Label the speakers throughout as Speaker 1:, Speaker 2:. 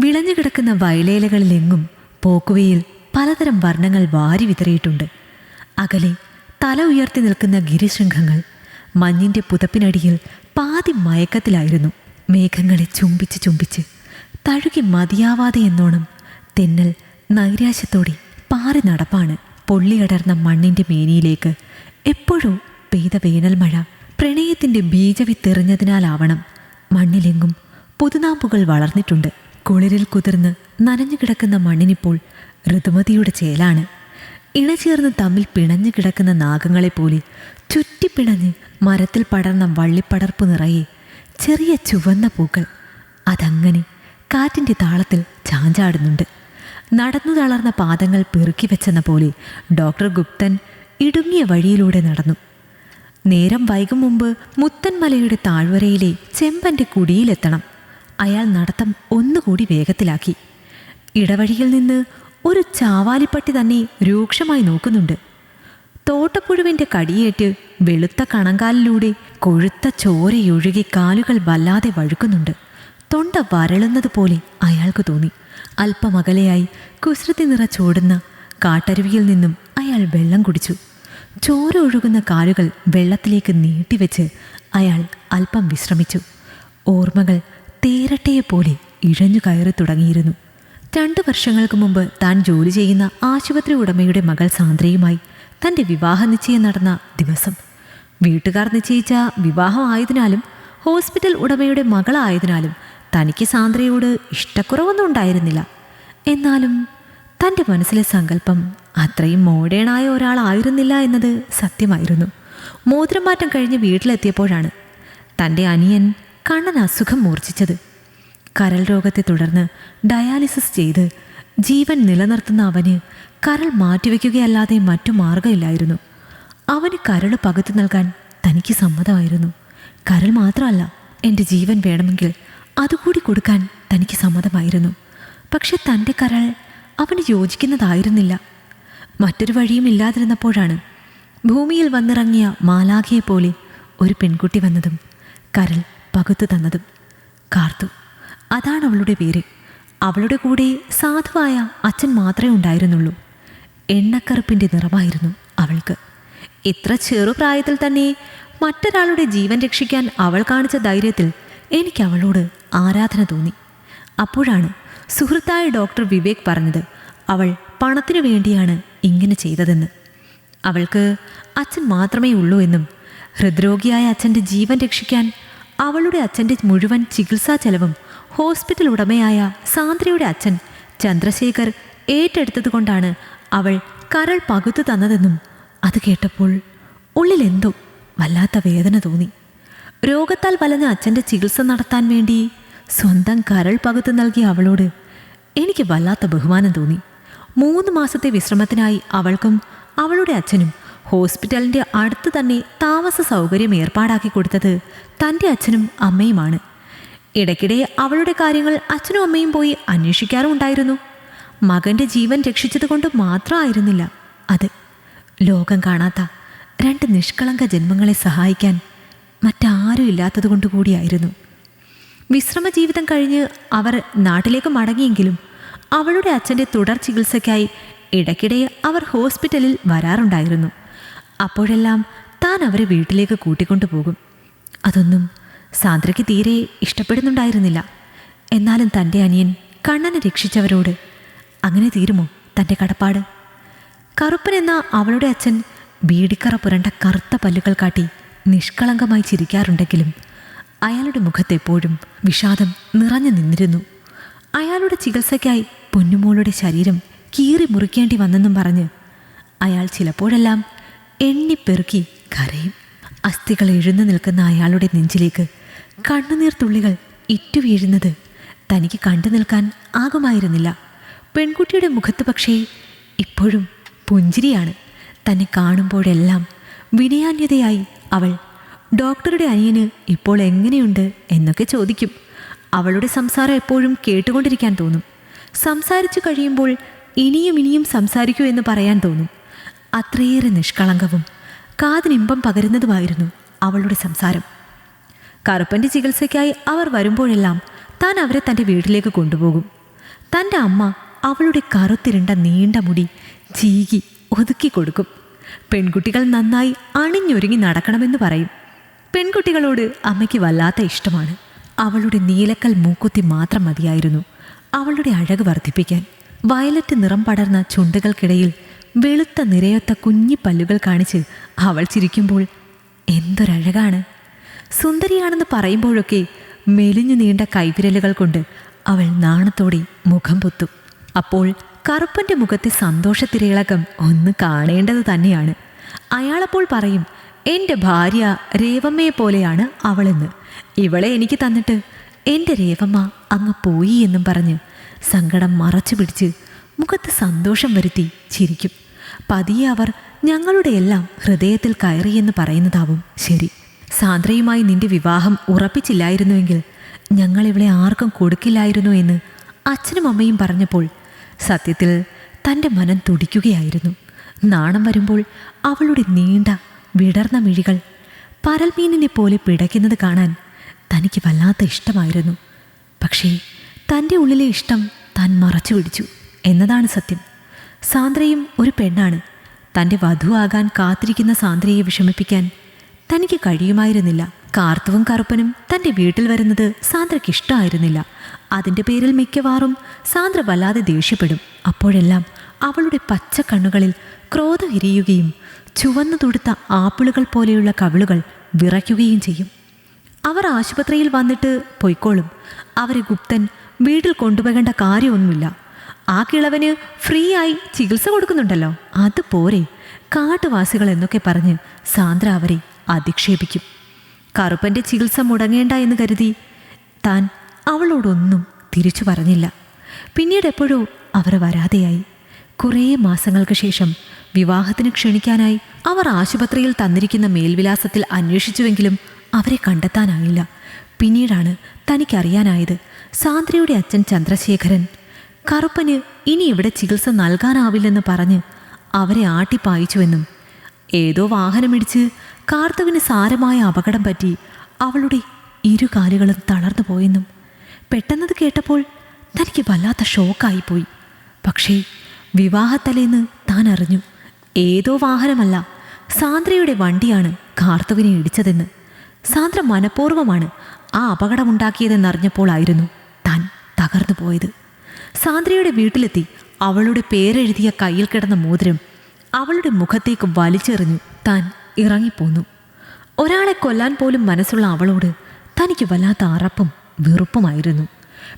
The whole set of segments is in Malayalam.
Speaker 1: വിളഞ്ഞു കിടക്കുന്ന വയലേലകളിലെങ്ങും പോക്കുവയിൽ പലതരം വർണങ്ങൾ വാരി വിതറിയിട്ടുണ്ട്. അകലെ തല ഉയർത്തി നിൽക്കുന്ന ഗിരിശൃംഖങ്ങൾ മഞ്ഞിന്റെ പുതപ്പിനടിയിൽ പാതി മയക്കത്തിലായിരുന്നു. മേഘങ്ങളെ ചുംബിച്ച് ചുംബിച്ച് തഴുകി മതിയാവാതെ എന്നോണം തെന്നൽ നൈരാശ്യത്തോടെ പാറി നടപ്പാണ്. പൊള്ളിയടർന്ന മണ്ണിന്റെ മേനിയിലേക്ക് എപ്പോഴോ പെയ്ത വേനൽ മഴ പ്രണയത്തിന്റെ ബീജവിത്തെറിഞ്ഞതിനാലാവണം മണ്ണിലെങ്ങും പുതുനാമ്പുകൾ വളർന്നിട്ടുണ്ട്. കുളിരിൽ കുതിർന്ന് നനഞ്ഞു കിടക്കുന്ന മണ്ണിനിപ്പോൾ ഋതുമതിയുടെ ചേലാണ്. ഇണചേർന്ന് തമ്മിൽ പിണഞ്ഞു കിടക്കുന്ന നാഗങ്ങളെപ്പോലെ ചുറ്റിപ്പിണഞ്ഞ് മരത്തിൽ പടർന്ന വള്ളിപ്പടർപ്പ് നിറയെ ചെറിയ ചുവന്ന പൂക്കൾ. അതങ്ങനെ കാറ്റിന്റെ താളത്തിൽ ചാഞ്ചാടുന്നുണ്ട്. നടന്നു തളർന്ന പാദങ്ങൾ പെറുക്കി വെച്ചെന്ന പോലെ ഡോക്ടർ ഗുപ്തൻ ഇടുങ്ങിയ വഴിയിലൂടെ നടന്നു. നേരം വൈകും മുമ്പ് മുത്തൻമലയുടെ താഴ്വരയിലെ ചെമ്പന്റെ കുടിയിലെത്തണം. അയാൾ നടത്തം ഒന്നുകൂടി വേഗത്തിലാക്കി. ഇടവഴിയിൽ നിന്ന് ഒരു ചാവാലിപ്പട്ടി തന്നെ രൂക്ഷമായി നോക്കുന്നുണ്ട്. തോട്ടപ്പുഴുവിന്റെ കടിയേറ്റ് വെളുത്ത കണങ്കാലിലൂടെ കൊഴുത്ത ചോരയൊഴുകി കാലുകൾ വല്ലാതെ വഴുക്കുന്നുണ്ട്. തൊണ്ട വരളുന്നത് പോലെ അയാൾക്ക് തോന്നി. അല്പമകലെയായി കുസൃതി നിറച്ചോടുന്ന കാട്ടരുവിയിൽ നിന്നും അയാൾ വെള്ളം കുടിച്ചു. ചോര ഒഴുകുന്ന കാലുകൾ വെള്ളത്തിലേക്ക് നീട്ടിവെച്ച് അയാൾ അല്പം വിശ്രമിച്ചു. ഓർമ്മകൾ തേരട്ടയെപ്പോലെ ഇഴഞ്ഞു കയറി തുടങ്ങിയിരുന്നു. രണ്ടു വർഷങ്ങൾക്ക് മുമ്പ് താൻ ജോലി ചെയ്യുന്ന ആശുപത്രി ഉടമയുടെ മകൾ സാന്ദ്രയുമായി തന്റെ വിവാഹ നിശ്ചയം നടന്ന ദിവസം. വീട്ടുകാർ നിശ്ചയിച്ച വിവാഹം ആയതിനാലും ഹോസ്പിറ്റൽ ഉടമയുടെ മകളായതിനാലും തനിക്ക് സാന്ദ്രയോട് ഇഷ്ടക്കുറവൊന്നും ഉണ്ടായിരുന്നില്ല എന്നാലും തന്റെ മനസ്സിലെ സങ്കല്പം അത്രയും മോഡേണായ ഒരാളായിരുന്നില്ല എന്നത് സത്യമായിരുന്നു. മോതിരം മാറ്റം കഴിഞ്ഞ് വീട്ടിലെത്തിയപ്പോഴാണ് തന്റെ അനിയൻ കണ്ണൻ അസുഖം മൂർച്ഛിച്ചത്. കരൾ രോഗത്തെ തുടർന്ന് ഡയാലിസിസ് ചെയ്ത് ജീവൻ നിലനിർത്തുന്ന അവന് കരൾ മാറ്റിവെക്കുകയല്ലാതെ മറ്റു മാർഗമില്ലായിരുന്നു അവന് കരൾ പകുത്തു നൽകാൻ തനിക്ക് സമ്മതമായിരുന്നു. കരൾ മാത്രമല്ല എന്റെ ജീവൻ വേണമെങ്കിൽ അതുകൂടി കൊടുക്കാൻ തനിക്ക് സമ്മതമായിരുന്നു. പക്ഷെ തന്റെ കരൾ അവന് യോജിക്കുന്നതായിരുന്നില്ല. മറ്റൊരു വഴിയും ഇല്ലാതിരുന്നപ്പോഴാണ് ഭൂമിയിൽ വന്നിറങ്ങിയ മാലാഖയെ ഒരു പെൺകുട്ടി വന്നതും കരൾ പകുത്തു തന്നതും കാർത്തു. അതാണ് അവളുടെ പേര്. അവളുടെ കൂടെ സാധുവായ അച്ഛൻ മാത്രമേ ഉണ്ടായിരുന്നുള്ളൂ. എണ്ണക്കറുപ്പിന്റെ നിറമായിരുന്നു അവൾക്ക്. ഇത്ര ചെറുപ്രായത്തിൽ തന്നെ മറ്റൊരാളുടെ ജീവൻ രക്ഷിക്കാൻ അവൾ കാണിച്ച ധൈര്യത്തിൽ എനിക്ക് അവളോട് ആരാധന തോന്നി. അപ്പോഴാണ് സുഹൃത്തായ ഡോക്ടർ വിവേക് പറഞ്ഞത് അവൾ പണത്തിനു വേണ്ടിയാണ് ഇങ്ങനെ ചെയ്തതെന്ന്. അവൾക്ക് അച്ഛൻ മാത്രമേ ഉള്ളൂ എന്നും ഹൃദ്രോഗിയായ അച്ഛന്റെ ജീവൻ രക്ഷിക്കാൻ അവളുടെ അച്ഛന്റെ മുഴുവൻ ചികിത്സാ ചെലവും ഹോസ്പിറ്റൽ ഉടമയായ സാന്ദ്രയുടെ അച്ഛൻ ചന്ദ്രശേഖർ ഏറ്റെടുത്തതുകൊണ്ടാണ് അവൾ കരൾ പകുത്തു തന്നതെന്നും അത് കേട്ടപ്പോൾ ഉള്ളിലെന്തോ വല്ലാത്ത വേദന തോന്നി. രോഗത്താൽ വലഞ്ഞ അച്ഛന്റെ ചികിത്സ നടത്താൻ വേണ്ടി സ്വന്തം കരൾ പകുത്തു നൽകിയ അവളോട് എനിക്ക് വല്ലാത്ത ബഹുമാനം തോന്നി. മൂന്ന് മാസത്തെ വിശ്രമത്തിനായി അവൾക്കും അവളുടെ അച്ഛനും ഹോസ്പിറ്റലിന്റെ അടുത്ത് തന്നെ താമസ സൗകര്യം ഏർപ്പാടാക്കി കൊടുത്തത് തന്റെ അച്ഛനും അമ്മയുമാണ്. ഇടയ്ക്കിടെ അവളുടെ കാര്യങ്ങൾ അച്ഛനും അമ്മയും പോയി അന്വേഷിക്കാറുമുണ്ടായിരുന്നു. മകന്റെ ജീവൻ രക്ഷിച്ചതുകൊണ്ട് മാത്രമായിരുന്നില്ല അത്. ലോകം കാണാത്ത രണ്ട് നിഷ്കളങ്ക ജന്മങ്ങളെ സഹായിക്കാൻ മറ്റാരും ഇല്ലാത്തതുകൊണ്ട് കൂടിയായിരുന്നു. വിശ്രമ ജീവിതം കഴിഞ്ഞ് അവർ നാട്ടിലേക്ക് മടങ്ങിയെങ്കിലും അവളുടെ അച്ഛന്റെ തുടർ ചികിത്സയ്ക്കായി ഇടയ്ക്കിടെ അവർ ഹോസ്പിറ്റലിൽ വരാറുണ്ടായിരുന്നു. അപ്പോഴെല്ലാം താൻ അവരെ വീട്ടിലേക്ക് കൂട്ടിക്കൊണ്ടു പോകും. അതൊന്നും സാന്ദ്രയ്ക്ക് തീരെ ഇഷ്ടപ്പെടുന്നുണ്ടായിരുന്നില്ല. എന്നാലും തന്റെ അനിയൻ കണ്ണനെ രക്ഷിച്ചവരോട് അങ്ങനെ തീരുമോ തന്റെ കടപ്പാട്? കറുപ്പൻ എന്ന അവളുടെ അച്ഛൻ ബീഡിക്കറ പുരണ്ട കറുത്ത പല്ലുകൾ കാട്ടി നിഷ്കളങ്കമായി ചിരിക്കാറുണ്ടെങ്കിലും അയാളുടെ മുഖത്തെപ്പോഴും വിഷാദം നിറഞ്ഞു നിന്നിരുന്നു. അയാളുടെ ചികിത്സയ്ക്കായി പൊന്നുമോളുടെ ശരീരം കീറി മുറിക്കേണ്ടി വന്നെന്നും പറഞ്ഞ് അയാൾ ചിലപ്പോഴെല്ലാം എണ്ണിപ്പെറുക്കി കരയും. അസ്ഥികൾ എഴുന്നു നിൽക്കുന്ന അയാളുടെ നെഞ്ചിലേക്ക് കണ്ണുനീർ തുള്ളികൾ ഇറ്റുവീഴുന്നത് തനിക്ക് കണ്ടു നിൽക്കാൻ ആകുമായിരുന്നില്ല. പെൺകുട്ടിയുടെ മുഖത്ത് പക്ഷേ ഇപ്പോഴും പുഞ്ചിരിയാണ്. തന്നെ കാണുമ്പോഴെല്ലാം വിനയാന്യതയായി അവൾ ഡോക്ടറുടെ അനിയന് ഇപ്പോൾ എങ്ങനെയുണ്ട്? എന്നൊക്കെ ചോദിക്കും. അവളുടെ സംസാരം എപ്പോഴും കേട്ടുകൊണ്ടിരിക്കാൻ തോന്നും. സംസാരിച്ചു കഴിയുമ്പോൾ ഇനിയും ഇനിയും സംസാരിക്കൂ എന്ന് പറയാൻ തോന്നും. അത്രയേറെ നിഷ്കളങ്കവും കാതിനിമ്പം പകരുന്നതുമായിരുന്നു അവളുടെ സംസാരം. കറുപ്പന്റെ ചികിത്സയ്ക്കായി അവർ വരുമ്പോഴെല്ലാം താൻ അവരെ തന്റെ വീട്ടിലേക്ക് കൊണ്ടുപോകും. തന്റെ അമ്മ അവളുടെ കറുത്തിരുണ്ട നീണ്ട മുടി ചീകി ഒതുക്കി കൊടുക്കും. പെൺകുട്ടികൾ നന്നായി അണിഞ്ഞൊരുങ്ങി നടക്കണമെന്ന് പറയും. പെൺകുട്ടികളോട് അമ്മയ്ക്ക് വല്ലാത്ത ഇഷ്ടമാണ്. അവളുടെ നീലക്കൽ മൂക്കുത്തി മാത്രം മതിയായിരുന്നു അവളുടെ അഴക് വർദ്ധിപ്പിക്കാൻ. വയലറ്റ് നിറം പടർന്ന ചുണ്ടുകൾക്കിടയിൽ വെളുത്ത നിരയൊത്ത കുഞ്ഞി പല്ലുകൾ കാണിച്ച് അവൾ ചിരിക്കുമ്പോൾ എന്തൊരഴകാണ്. സുന്ദരിയാണെന്ന് പറയുമ്പോഴൊക്കെ മെലിഞ്ഞു നീണ്ട കൈവിരലുകൾ കൊണ്ട് അവൾ നാണത്തോടെ മുഖം പൊത്തും. അപ്പോൾ കറുപ്പന്റെ മുഖത്തെ സന്തോഷത്തിരയിളക്കം ഒന്ന് കാണേണ്ടത് തന്നെയാണ്. അയാളപ്പോൾ പറയും എന്റെ ഭാര്യ രേവമ്മയെ പോലെയാണ് അവളെന്ന്. ഇവളെ എനിക്ക് തന്നിട്ട് എന്റെ രേവമ്മ അങ്ങ് പോയി എന്നും പറഞ്ഞ് സങ്കടം മറച്ചു പിടിച്ച് മുഖത്ത് സന്തോഷം വരുത്തി ചിരിക്കും. പതിയെ അവർ ഞങ്ങളുടെ എല്ലാം ഹൃദയത്തിൽ കയറിയെന്ന് പറയുന്നതാവും. ശരി. സാന്ദ്രയുമായി നിന്റെ വിവാഹം ഉറപ്പിച്ചില്ലായിരുന്നുവെങ്കിൽ ഞങ്ങൾ ഇവളെ ആർക്കും കൊടുക്കില്ലായിരുന്നു എന്ന് അച്ഛനും അമ്മയും പറഞ്ഞപ്പോൾ സത്യത്തിൽ തന്റെ മനം തുടിക്കുകയായിരുന്നു. നാണം വരുമ്പോൾ അവളുടെ നീണ്ട വിടർന്ന മിഴികൾ പരൽമീനിനെ പോലെ പിടയ്ക്കുന്നത് കാണാൻ തനിക്ക് വല്ലാത്ത ഇഷ്ടമായിരുന്നു. പക്ഷേ തന്റെ ഉള്ളിലെ ഇഷ്ടം താൻ മറച്ചു പിടിച്ചു എന്നതാണ് സത്യം. സാന്ദ്രയും ഒരു പെണ്ണാണ്. തന്റെ വധുവാകാൻ കാത്തിരിക്കുന്ന സാന്ദ്രയെ വിഷമിപ്പിക്കാൻ തനിക്ക് കഴിയുമായിരുന്നില്ല. കാർത്തുവും കറുപ്പനും തന്റെ വീട്ടിൽ വരുന്നത് സാന്ദ്രയ്ക്ക് ഇഷ്ടമായിരുന്നില്ല അതിന്റെ പേരിൽ മിക്കവാറും സാന്ദ്ര വല്ലാതെ ദേഷ്യപ്പെടും. അപ്പോഴെല്ലാം അവളുടെ പച്ച കണ്ണുകളിൽ ക്രോധം എരിയുകയും ചുവന്നു തുടുത്ത ആപ്പിളുകൾ പോലെയുള്ള കവിളുകൾ വിറയ്ക്കുകയും ചെയ്യും. അവർ ആശുപത്രിയിൽ വന്നിട്ട് പൊയ്ക്കോളും. അവരെ ഗുപ്തൻ വീട്ടിൽ കൊണ്ടുപോകേണ്ട കാര്യമൊന്നുമില്ല. ആ കിളവന് ഫ്രീ ആയി ചികിത്സ കൊടുക്കുന്നുണ്ടല്ലോ. അത് പോരെ. കാട്ടുവാസികൾ എന്നൊക്കെ പറഞ്ഞ് സാന്ദ്ര അവരെ അധിക്ഷേപിക്കും. കറുപ്പന്റെ ചികിത്സ മുടങ്ങേണ്ട എന്ന് കരുതി താൻ അവളോടൊന്നും തിരിച്ചു പറഞ്ഞില്ല. പിന്നീട് എപ്പോഴോ അവർ വരാതെയായി. കുറേ മാസങ്ങൾക്ക് ശേഷം വിവാഹത്തിന് ക്ഷണിക്കാനായി അവർ ആശുപത്രിയിൽ തന്നിരിക്കുന്ന മേൽവിലാസത്തിൽ അന്വേഷിച്ചുവെങ്കിലും അവരെ കണ്ടെത്താനായില്ല. പിന്നീടാണ് തനിക്കറിയാനായത് സാന്ദ്രയുടെ അച്ഛൻ ചന്ദ്രശേഖരൻ കറുപ്പന് ഇനി ഇവിടെ ചികിത്സ നൽകാനാവില്ലെന്ന് പറഞ്ഞ് അവരെ ആട്ടിപ്പായിച്ചുവെന്നും ഏതോ വാഹനമിടിച്ച് കാർത്തവിന് സാരമായ അപകടം പറ്റി അവളുടെ ഇരു കാലുകളും തളർന്നു പോയെന്നും പെട്ടെന്നത് കേട്ടപ്പോൾ തനിക്ക് വല്ലാത്ത ഷോക്കായിപ്പോയി. പക്ഷേ വിവാഹത്തലേന്ന് താൻ അറിഞ്ഞു ഏതോ വാഹനമല്ല സാന്ദ്രയുടെ വണ്ടിയാണ് കാർത്തവിനെ ഇടിച്ചതെന്ന്. സാന്ദ്ര മനഃപൂർവമാണ് ആ അപകടമുണ്ടാക്കിയതെന്നറിഞ്ഞപ്പോൾ ആയിരുന്നു താൻ തകർന്നു പോയത് സാന്ദ്രയുടെ വീട്ടിലെത്തി അവളുടെ പേരെഴുതിയ കയ്യിൽ കിടന്ന മോതിരം അവളുടെ മുഖത്തേക്ക് വലിച്ചെറിഞ്ഞു താൻ ഇറങ്ങിപ്പോന്നു. ഒരാളെ കൊല്ലാൻ പോലും മനസ്സുള്ള അവളോട് തനിക്ക് വല്ലാത്ത അറപ്പും വെറുപ്പുമായിരുന്നു.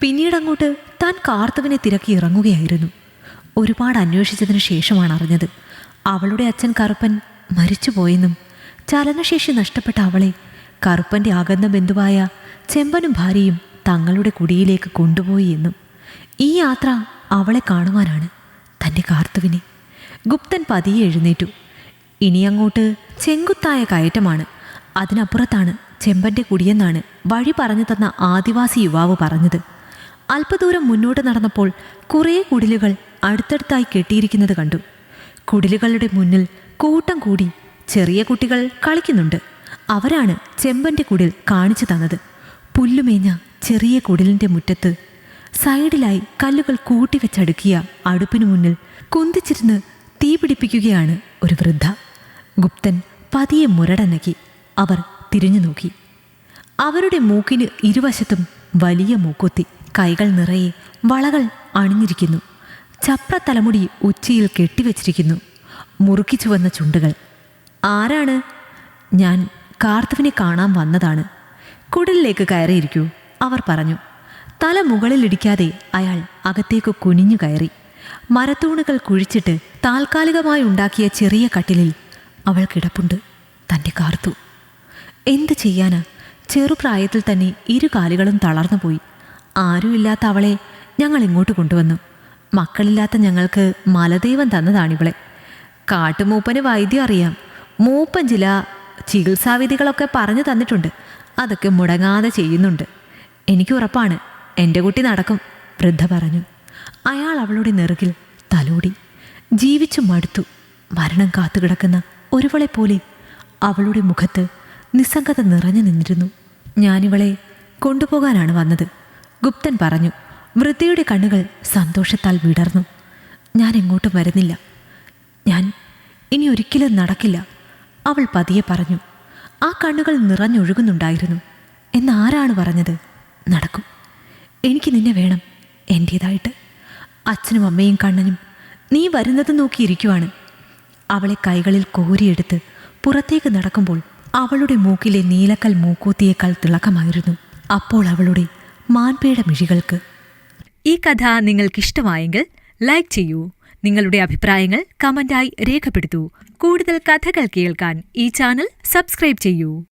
Speaker 1: പിന്നീടങ്ങോട്ട് താൻ കാർത്തവിനെ തിരക്കി ഇറങ്ങുകയായിരുന്നു. ഒരുപാട് അന്വേഷിച്ചതിന് ശേഷമാണ് അറിഞ്ഞത് അവളുടെ അച്ഛൻ കറുപ്പൻ മരിച്ചുപോയെന്നും ചലനശേഷി നഷ്ടപ്പെട്ട അവളെ കറുപ്പന്റെ അകന്ന ബന്ധുവായ ചെമ്പനും ഭാര്യയും തങ്ങളുടെ കുടിയിലേക്ക് കൊണ്ടുപോയി എന്നും ഈ യാത്ര അവളെ കാണുവാനാണ് തന്റെ കാർത്തുവിനെ. ഗുപ്തൻ പതിയെ എഴുന്നേറ്റു. ഇനിയങ്ങോട്ട് ചെങ്കുത്തായ കയറ്റമാണ്. അതിനപ്പുറത്താണ് ചെമ്പന്റെ കുടിയെന്നാണ് വഴി പറഞ്ഞു തന്ന ആദിവാസി യുവാവ് പറഞ്ഞത്. അല്പദൂരം മുന്നോട്ട് നടന്നപ്പോൾ കുറേ കുടിലുകൾ അടുത്തടുത്തായി കെട്ടിയിരിക്കുന്നത് കണ്ടു. കുടിലുകളുടെ മുന്നിൽ കൂട്ടം കൂടി ചെറിയ കുട്ടികൾ കളിക്കുന്നുണ്ട്. അവരാണ് ചെമ്പന്റെ കുടിൽ കാണിച്ചു തന്നത്. പുല്ലുമേഞ്ഞ ചെറിയ കുടിലിന്റെ മുറ്റത്ത് സൈഡിലായി കല്ലുകൾ കൂട്ടിവെച്ചടുക്കിയ അടുപ്പിനു മുന്നിൽ കുന്തിച്ചിരുന്ന് തീ പിടിപ്പിക്കുകയാണ് ഒരു വൃദ്ധ. ഗുപ്തൻ പതിയെ മുരടനക്കി അവർ തിരിഞ്ഞു നോക്കി. അവരുടെ മൂക്കിന് ഇരുവശത്തും വലിയ മൂക്കുത്തി കൈകൾ നിറയെ വളകൾ അണിഞ്ഞിരിക്കുന്നു. ചപ്ര തലമുടി ഉച്ചയിൽ കെട്ടിവെച്ചിരിക്കുന്നു. മുറുക്കി ചുവന്ന ചുണ്ടുകൾ. ആരാണ്? ഞാൻ കാർത്തവിനെ കാണാൻ വന്നതാണ്. കുടലിലേക്ക് കയറിയിരിക്കൂ അവർ പറഞ്ഞു. തല മുകളിലിടിക്കാതെ അയാൾ അകത്തേക്ക് കുനിഞ്ഞു കയറി. മരത്തൂണുകൾ കുഴിച്ചിട്ട് താൽക്കാലികമായി ഉണ്ടാക്കിയ ചെറിയ കട്ടിലിൽ അവൾ കിടപ്പുണ്ട്. തന്റെ കാർത്തു. എന്ത് ചെയ്യാന്? ചെറുപ്രായത്തിൽ തന്നെ ഇരു കാലുകളും തളർന്നുപോയി ആരുമില്ലാത്ത അവളെ ഞങ്ങൾ ഇങ്ങോട്ട് കൊണ്ടുവന്നു. മക്കളില്ലാത്ത ഞങ്ങൾക്ക് മലദൈവം തന്നതാണിവളെ. കാട്ടുമൂപ്പന് വൈദ്യം അറിയാം. മൂപ്പൻ ചില ചികിത്സാവിധികളൊക്കെ പറഞ്ഞു തന്നിട്ടുണ്ട്. അതൊക്കെ മുടങ്ങാതെ ചെയ്യുന്നുണ്ട്. എനിക്ക് ഉറപ്പാണ്. എന്റെ കുട്ടി നടക്കും വൃദ്ധ പറഞ്ഞു. അയാൾ അവളുടെ നെറുകിൽ തലോടി ജീവിച്ചു മടുത്തു. മരണം കാത്തുകിടക്കുന്ന ഒരുവളെ പോലെ അവളുടെ മുഖത്ത് നിസ്സംഗത നിറഞ്ഞു നിന്നിരുന്നു. ഞാനിവളെ കൊണ്ടുപോകാനാണ് വന്നത് ഗുപ്തൻ പറഞ്ഞു. വൃദ്ധയുടെ കണ്ണുകൾ സന്തോഷത്താൽ വിടർന്നു. ഞാൻ എങ്ങോട്ടും വരുന്നില്ല. ഞാൻ ഇനി ഒരിക്കലും നടക്കില്ല അവൾ പതിയെ പറഞ്ഞു. ആ കണ്ണുകൾ നിറഞ്ഞൊഴുകുന്നുണ്ടായിരുന്നു. എന്നാരാണ് പറഞ്ഞത്? നടക്കും. എനിക്ക് നിന്നെ വേണം. എന്റേതായിട്ട് അച്ഛനും അമ്മയും കണ്ണനും നീ വരുന്നത് നോക്കിയിരിക്കുവാണ് അവളെ കൈകളിൽ കോരിയെടുത്ത് പുറത്തേക്ക് നടക്കുമ്പോൾ അവളുടെ മൂക്കിലെ നീലക്കൽ മൂക്കൂത്തിയേക്കാൾ തിളക്കമായിരുന്നു. അപ്പോൾ അവളുടെ മാൻപേട മിഴികൾക്ക്.
Speaker 2: ഈ കഥ നിങ്ങൾക്കിഷ്ടമായെങ്കിൽ ലൈക്ക് ചെയ്യൂ. നിങ്ങളുടെ അഭിപ്രായങ്ങൾ കമന്റായി രേഖപ്പെടുത്തൂ. കൂടുതൽ കഥകൾ കേൾക്കാൻ ഈ ചാനൽ സബ്സ്ക്രൈബ് ചെയ്യൂ.